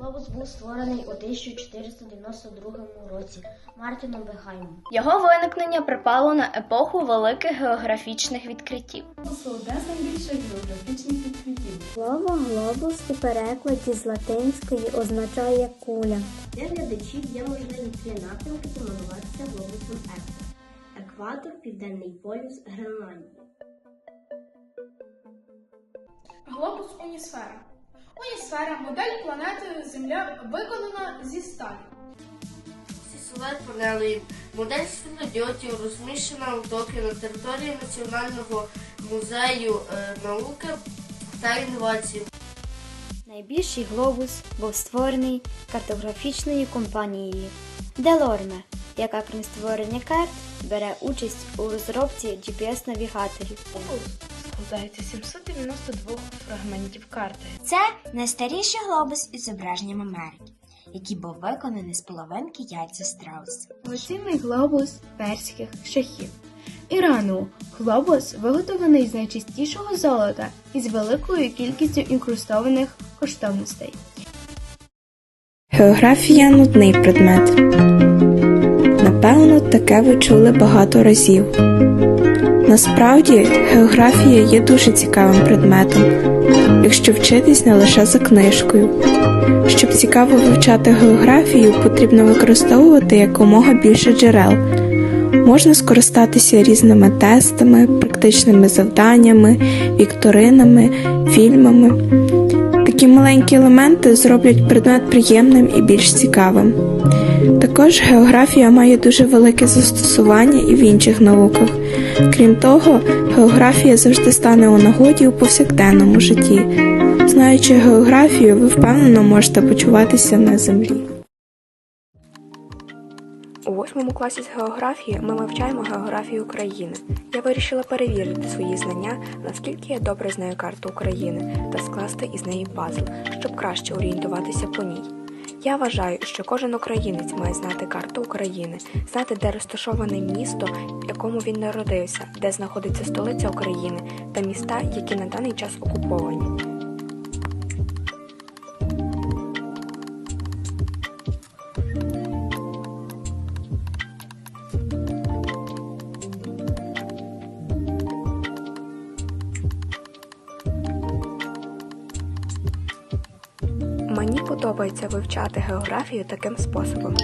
Глобус був створений у 1492 році Мартіном Бехаймом. Його виникнення припало на епоху великих географічних відкриттів. Одне з найбільших географічних відкриттів. Слово глобус у перекладі з латинської означає куля. Для глядачів є можливість три напрямки помилуватися глобусом Ектор. Екватор, Південний полюс, Гренландія. Глобус Унісфера. Унісфера модель планети Земля виконана зі сталі. Силует панелей. Модель світлодіодів розміщена у Токіо на території Національного музею е, науки та інновацій. Найбільший глобус був створений картографічною компанією Делорме, яка крім створення карт бере участь у розробці GPS-навігаторів. Складається 792 фрагментів карти. Це найстаріший глобус із зображенням Америки, який був виконаний з половинки яйця страуса. Лосиний глобус перських шахів. Ірану глобус виготовлений з найчистішого золота і з великою кількістю інкрустованих коштовностей. Географія нудний предмет. Напевно, таке ви чули багато разів. Насправді, географія є дуже цікавим предметом, якщо вчитись не лише за книжкою. Щоб цікаво вивчати географію, потрібно використовувати якомога більше джерел. Можна скористатися різними тестами, практичними завданнями, вікторинами, фільмами. Такі маленькі елементи зроблять предмет приємним і більш цікавим. Також географія має дуже велике застосування і в інших науках. Крім того, географія завжди стане у нагоді у повсякденному житті. Знаючи географію, ви впевнено можете почуватися на землі. У восьмому класі з географії ми вивчаємо географію України. Я вирішила перевірити свої знання, наскільки я добре знаю карту України та скласти із неї пазл, щоб краще орієнтуватися по ній. Я вважаю, що кожен українець має знати карту України, знати, де розташоване місто, в якому він народився, де знаходиться столиця України та міста, які на даний час окуповані. Мені подобається вивчати географію таким способом.